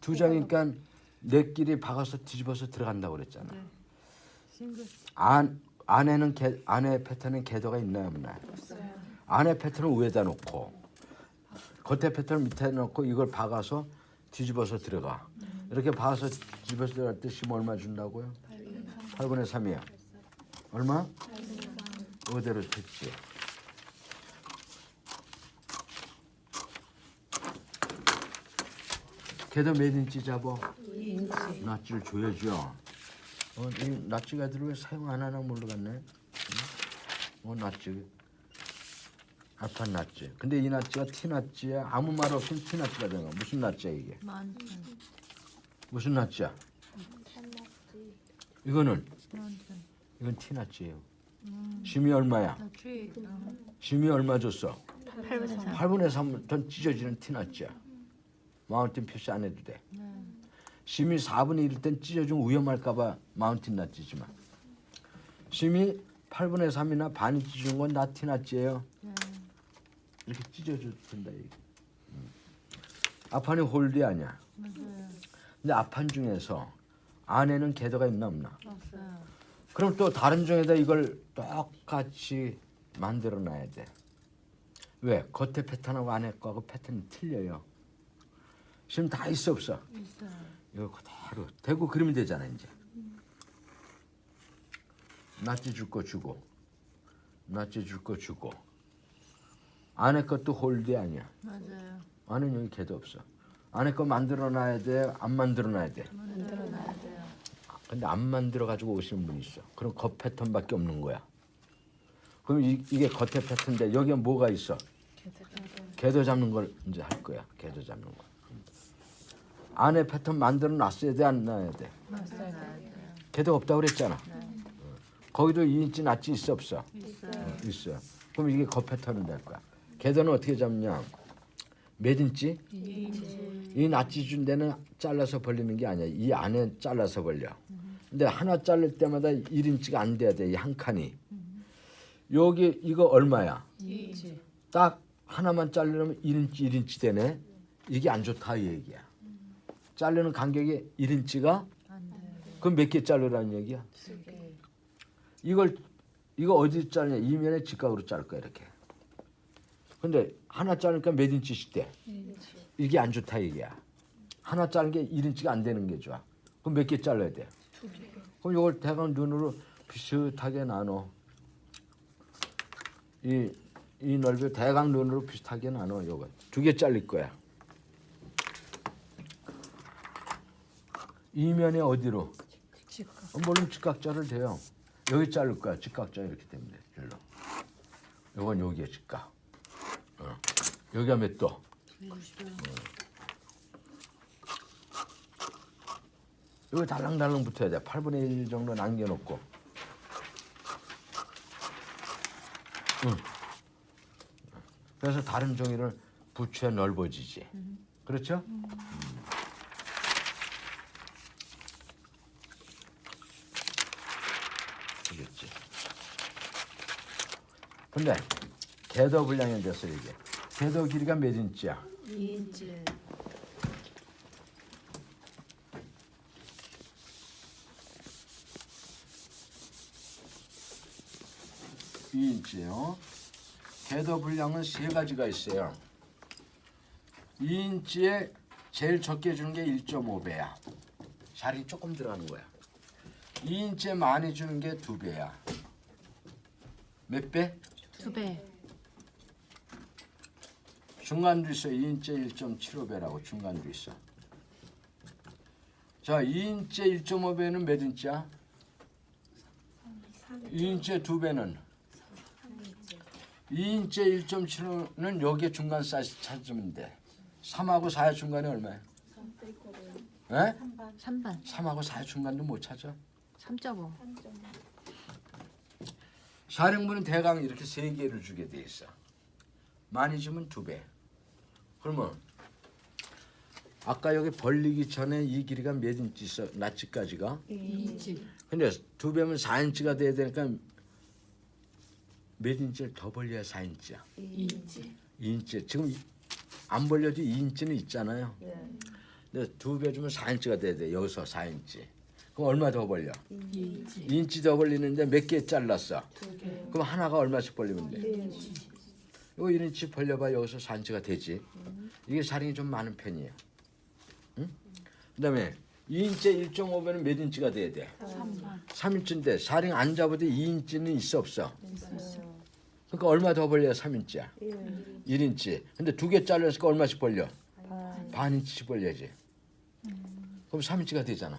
두 장이니까 내 끼리 박아서 뒤집어서 들어간다고 그랬잖아. 네. 싱글 안 안에는 개, 안에 패턴은 궤도가 있나요 없나요? 없어요. 안에 패턴을 위에다 놓고 겉에 패턴을 밑에 놓고 이걸 박아서 뒤집어서 들어가. 이렇게 박아서 뒤집어서 들어갈 때심 얼마 준다고요? 8분의 3이요. 얼마? 그대로 됐지. 걔도 몇 인치 잡어? 2인치. 낫지를 줘야죠. 어, 이 낫지가 왜 사용 안 하나 모르겠네. 응? 어, 낫지. 아판 낫지. 근데 이 낫지가 티 낫지야. 아무 말 없이 티 낫지가 되는 거야. 무슨 낫지야 이게? 만천. 무슨 낫지야? 이거는. 이건 티 낫지예요. 심이 얼마야? 나 트리. 심이 얼마 줬어? 8분의 3. 8분의 3 ton 찢어지는 티 낫지야. 마운틴 표시 안 해도 돼. 네. 심이 4분의 1일 땐 찢어지면 위험할까봐 마운틴 낫지지만 심이 8분의 3이나 반이 찢어진 건 나티 낫지예요. 네. 이렇게 찢어져도 된다 이게. 음. 아판이 홀디 아니야. 맞아요. 근데 아판 중에서 안에는 궤도가 있나 없나? 없어요. 그럼 또 다른 중에다 이걸 똑같이 만들어 놔야 돼. 왜? 겉에 패턴하고 안에 거하고 패턴이 틀려요. 지금 다 있어 없어? 있어요. 이거 그대로 대고 그리면 되잖아 이제. 낫지 줄 거 주고, 낫지 줄 거 주고. 안에 것도 홀디 아니야. 맞아요. 안에 여기 개도 없어. 안에 거 만들어 놔야 돼, 안 만들어 놔야 돼. 만들어 놔야 돼요. 근데 안 만들어 가지고 오시는 분이 있어. 그럼 겉 패턴밖에 없는 거야. 그럼 이, 이게 겉에 패턴인데 여기에 뭐가 있어? 개도 잡는 걸 이제 할 거야. 개도 잡는 거. 안에 패턴 만들어 놨어야 돼, 안 놔야 돼? 개도 없다고 그랬잖아. 네. 거기도 2인치 낫지 있어 없어? 있어요. 있어. 그럼 이게 겉 패턴은 될 거야. 개도는 어떻게 잡냐? 몇 인치? 2인치. 이 낫지 준 데는 잘라서 벌리는 게 아니야. 이 안에 잘라서 벌려. 근데 하나 자를 때마다 1인치가 안 돼야 돼. 이 한 칸이. 여기 이거 얼마야? 2인치. 딱 하나만 자르려면 1인치 1인치 되네. 이게 안 좋다 이 얘기야. 자르는 간격이 1인치가 안 돼요. 그럼 몇 개 자르라는 얘기야? 이걸 이거 어디 자르냐? 이면에 직각으로 자를 거야 이렇게. 근데 하나 자르니까 몇 인치씩 돼? 2인치. 이게 안 좋다 이게야. 하나 자른 게 1인치가 안 되는 게 좋아. 그럼 몇 개 잘라야 돼? 그럼 이걸 대강 눈으로 비슷하게 나눠. 이, 이 넓이 대강 눈으로 비슷하게 나눠. 요거 두 개 잘릴 거야. 이면에 어디로? 직각. 어, 물론 직각자를 돼요. 여기 자를 거야. 직각자 이렇게 돼. 일로. 요건 여기에 직각. 어. 여기가 몇 도? 90도. 여기 달랑달랑 붙어야 돼. 8분의 1 정도 남겨놓고. 응. 그래서 다른 종이를 붙여야 넓어지지. 그렇죠? 음. 그겠지. 근데 궤도 분량에 대해서 이게 궤도 길이가 몇 인치야? 2인치. 이인치요 궤도 분량은 세 가지가 있어요. 2인치에 제일 적게 주는 게 1.5배야. 살이 조금 들어가는 거야. 2인치에 많이 주는 게두 배야. 몇 배? 두 배. 중간도 있어. 2인치에 1.75배라고 중간도 있어. 자, 2인치에 1.5배는 몇 인치야? 2인치에 두 배는 2인치에 1.75는 여기에 중간 사이즈 찾으면 돼. 3하고 4의 중간이 얼마야? 예? 3반. 3하고 4의 중간도 못 찾아. 3.5. 사령부는 대강 이렇게 세 개를 주게 돼 있어. 많이 주면 두 배. 그러면 아까 여기 벌리기 전에 이 길이가 몇 인치 있어? 나치까지가? 2인치. 근데 두 배면 4인치가 돼야 되니까 몇 인치를 더 벌려야 4인치야. 2인치. 2인치. 지금 안 벌려도 2인치는 있잖아요. 근데 두 배 주면 4인치가 돼야 돼. 여기서 4인치. 그럼 얼마 더 벌려? 2인치 2인치 더 벌리는데 몇 개 잘랐어? 두개 그럼 하나가 얼마씩 벌리면 돼? 1인치 이거 1인치 벌려봐 여기서 4인치가 되지. 이게 사령이 좀 많은 편이에요. 응? 그 다음에 2인치에 1.5배는 몇 인치가 돼야 돼? 3반 3인치인데 사령 안 잡아도 2인치는 있어 없어? 있어 그러니까 얼마 더 벌려야 3인치야? 1인치. 근데 두 개 잘렸으니까 얼마씩 벌려? 반 인치씩 벌려야지. 그럼 3인치가 되잖아.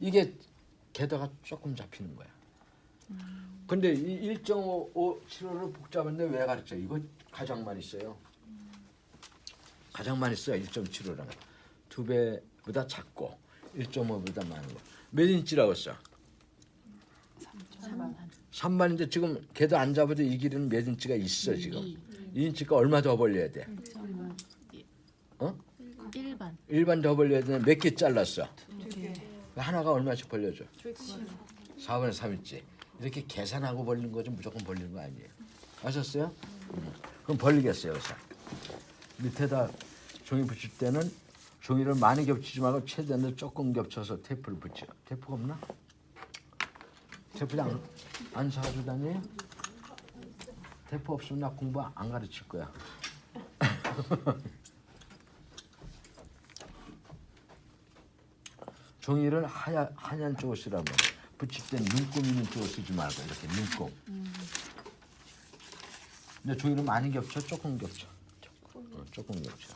이게 게다가 조금 잡히는 거야. 근데 이 1.575를 복잡한데 왜 가르쳐? 이거 가장 많이 써요. 가장 많이 써요. 1.75랑 두 배보다 작고 1.5보다 많은 거. 몇 인치라고 써? 3반 3반인데 지금 걔도 안 잡아도 이 길이는 몇 인치가 있어 지금. 2 인치가 얼마 더 벌려야 돼? 3반 어? 1반 일반 더 벌려야 되는데 몇 개 잘랐어? 두개 하나가 얼마씩 벌려줘? 4분의 3인치. 이렇게 계산하고 벌리는 거지 무조건 벌리는 거 아니에요. 아셨어요? 음. 그럼 벌리겠어요. 여기서. 밑에다 종이 붙일 때는 종이를 많이 겹치지 말고 최대한 조금 겹쳐서 테이프를 붙여. 테이프가 없나? 테이프 안, 안 다녀요? 테이프 없으면 나 공부 안 가르칠 거야. 종이를 하얀 하얀 쪽을 쓰라고 붙일 때 눈곱 있는 쪽을 쓰지 말고 이렇게 눈곱. 근데 종이를 많이 겹쳐 조금 겹쳐. 어, 조금 겹쳐.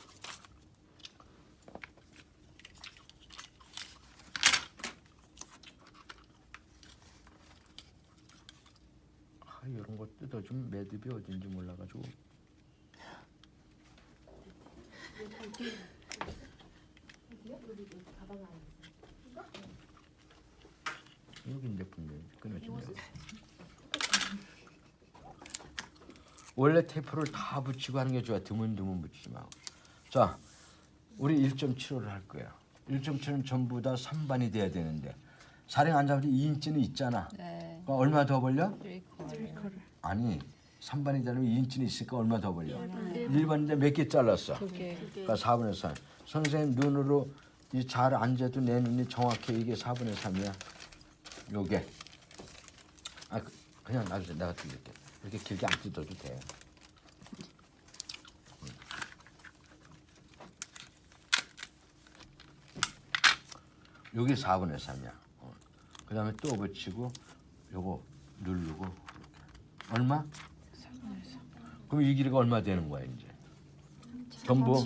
아 이런 거 뜯어주면 매듭이 어딘지 몰라가지고. 여기 내 분명히 끊어지네. 원래 테이프를 다 붙이고 하는 게 좋아. 드문드문 붙이지 말고. 자, 우리 1.75를 할 거야. 1.7은 전부 다 3반이 돼야 되는데 사령 안 잡아도 2인치는 있잖아. 네 그럼 얼마 더 벌려? 3쿼터 아니, 3반이 되려면 2인치는 있으니까 얼마 더 벌려? 1반인데 몇 개 잘랐어? 두개 그러니까 4분의 3. 선생님 눈으로 이 잘 앉아도 내 눈이 정확히 이게 4분의 3이야. 요게. 아 그- 그냥 놔주세요. 내가 뜯을게. 이렇게 길게 안 뜯어도 돼. 요게 4분의 3이야. 어. 그 다음에 또 붙이고 요거 누르고 이렇게. 얼마? 그럼 이 길이가 얼마 되는 거야 이제? 전부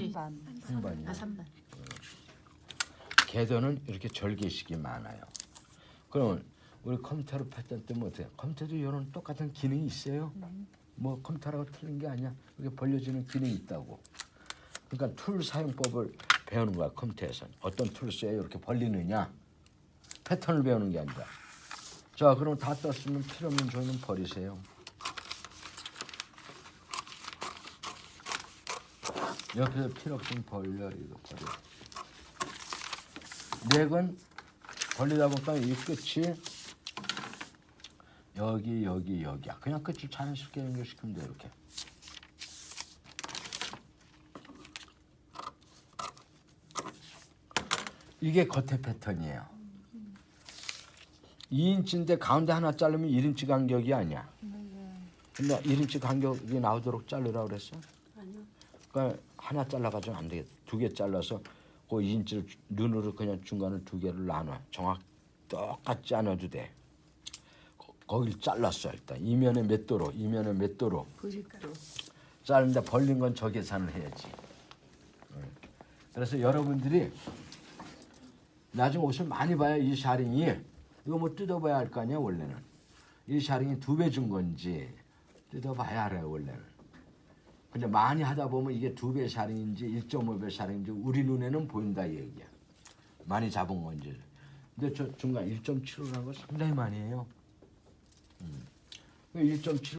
한반이야. 아 3반 계도는 이렇게 절개식이 많아요. 그러면 우리 컴퓨터로 패턴 때문에 어떻게? 컴퓨터도 이런 똑같은 기능이 있어요. 뭐 컴퓨터라고 틀린 게 아니야. 이게 벌려지는 기능이 있다고. 그러니까 툴 사용법을 배우는 거야 컴퓨터에서. 어떤 툴을 써야 이렇게 벌리느냐. 패턴을 배우는 게 아니라. 자, 그럼 다 떴으면 필요 없는 종이는 버리세요. 옆에서 필요 없으면 벌려 이거 버려. 넥은 벌리다 보니까 이 끝이 여기 여기 여기야. 그냥 끝을 자연스럽게 연결시키면 돼 이렇게. 이게 겉에 패턴이에요. 2인치인데 가운데 하나 자르면 1인치 간격이 아니야. 근데 1인치 간격이 나오도록 자르라고 그랬어? 아니요. 그러니까 하나 잘라가지고 안 되겠다. 두 개 잘라서 그 2인치를 눈으로 그냥 중간을 두 개를 나눠. 정확 똑같지 않아도 돼. 거- 거길 잘랐어 일단. 이면에 몇 도로, 이면에 몇 도로. 90도 자르는데 벌린 건 저 계산을 해야지. 응. 그래서 여러분들이 나중에 옷을 많이 봐야 이 샤링이 이거 뭐 뜯어봐야 할 거 아니야 원래는. 이 샤링이 두 배 준 건지 뜯어봐야 알아요 원래는. 근데 많이 하다 보면 이게 두 배 샤링인지 1.5배 샤링인지 우리 눈에는 보인다 이 얘기야. 많이 잡은 건지. 근데 저 중간 1.75라는 거 상당히 많이 해요. 음. 1.7